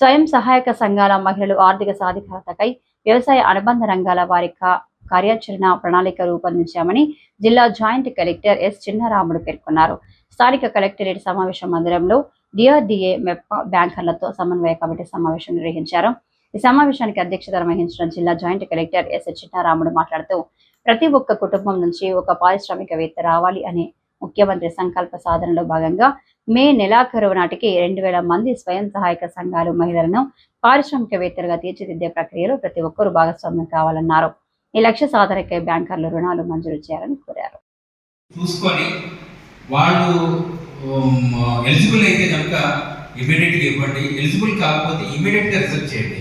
స్వయం సహాయక సంఘాల మహిళలు ఆర్థిక సాధికారతకై వ్యవసాయ అనుబంధ రంగాల వారి కార్యాచరణ ప్రణాళిక రూపొందించామని జిల్లా జాయింట్ కలెక్టర్ ఎస్ చిన్నరాముడు పేర్కొన్నారు. స్థానిక కలెక్టరేట్ సమావేశ మందిరంలో డిఆర్డిఏ మెప్ప బ్యాంకర్లతో సమన్వయ కమిటీ సమావేశం నిర్వహించారు. ఈ సమావేశానికి అధ్యక్షత వహించిన జిల్లా జాయింట్ కలెక్టర్ ఎస్ చిన్నారాముడు మాట్లాడుతూ ప్రతి ఒక్క కుటుంబం నుంచి ఒక పారిశ్రామికవేత్త రావాలి అనే ముఖ్యమంత్రి సంకల్ప సాధనలో భాగంగా మే నెలాఖరు నాటికి రెండు వేల మంది స్వయం సహాయక సంఘాలు మహిళలను పారిశ్రామికవేత్తలుగా తీర్చిదిద్దే ప్రక్రియలో ప్రతి ఒక్కరూ భాగస్వామ్యం కావాలన్నారు. ఈ లక్ష్య సాధనకై బ్యాంకర్లు రుణాలు మంజూరు చేయాలని కోరారు. చూసుకొని వాళ్ళు ఎలిజిబుల్ అయితే కనుక ఇమీడియట్గా ఇవ్వండి. ఎలిజిబుల్ కాకపోతే ఇమీడియట్గా రిజెక్ట్ చేయండి.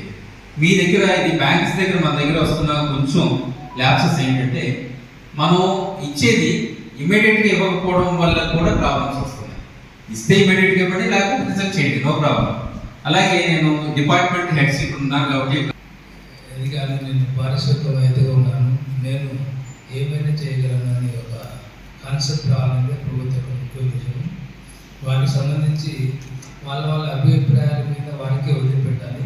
మీ దగ్గర ఇది బ్యాంక్స్ దగ్గర మన దగ్గర వస్తున్న కొంచెం ల్యాప్సెస్ ఏంటంటే మనం ఇచ్చేది ఇమీడియట్గా ఇవ్వకపోవడం వల్ల కూడా ప్రాబ్లమ్స్ వస్తున్నాయి ఇస్తే ఇమీడియట్గా ఇవ్వండి లేకపోతే రిజెక్ట్ చేయండి నో ప్రాబ్లం. అలాగే నేను డిపార్ట్మెంట్ హెడ్స్ ఇప్పుడు ఉన్నాను కాబట్టి ఎదిగాను నేను పారిశ్రామికవేత్తగా ఉన్నాను. నేను ఏమైనా చేయగలను అనే ఒక కాన్సెప్ట్ రావాలంటే ప్రభుత్వం ఉపయోగించడం. వారికి సంబంధించి వాళ్ళ వాళ్ళ అభిప్రాయాల మీద వారికే వదిలిపెట్టాలి.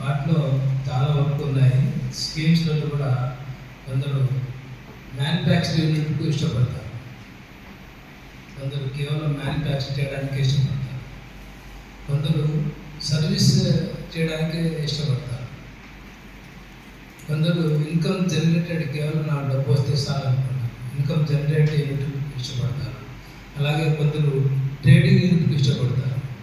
వాటిలో చాలా వర్క్ ఉన్నాయి. స్కీమ్స్లలో కూడా కొందరు మ్యానుఫ్యాక్చరింగ్ యూనిట్కు ఇష్టపడతారు. కొందరు కేవలం మ్యానుఫ్యాక్చర్ చేయడానికి ఇష్టపడతారు. కొందరు సర్వీస్ చేయడానికి ఇష్టపడతారు. కొందరు ఇన్కమ్ జనరేటెడ్ కేవలం నా డబ్బు వస్తే చాలనుకుంటారు ఇన్కమ్ జనరేట్ యూనిట్ ఇష్టపడతారు. అలాగే కొందరు ట్రేడింగ్ ఇష్టపడతారు?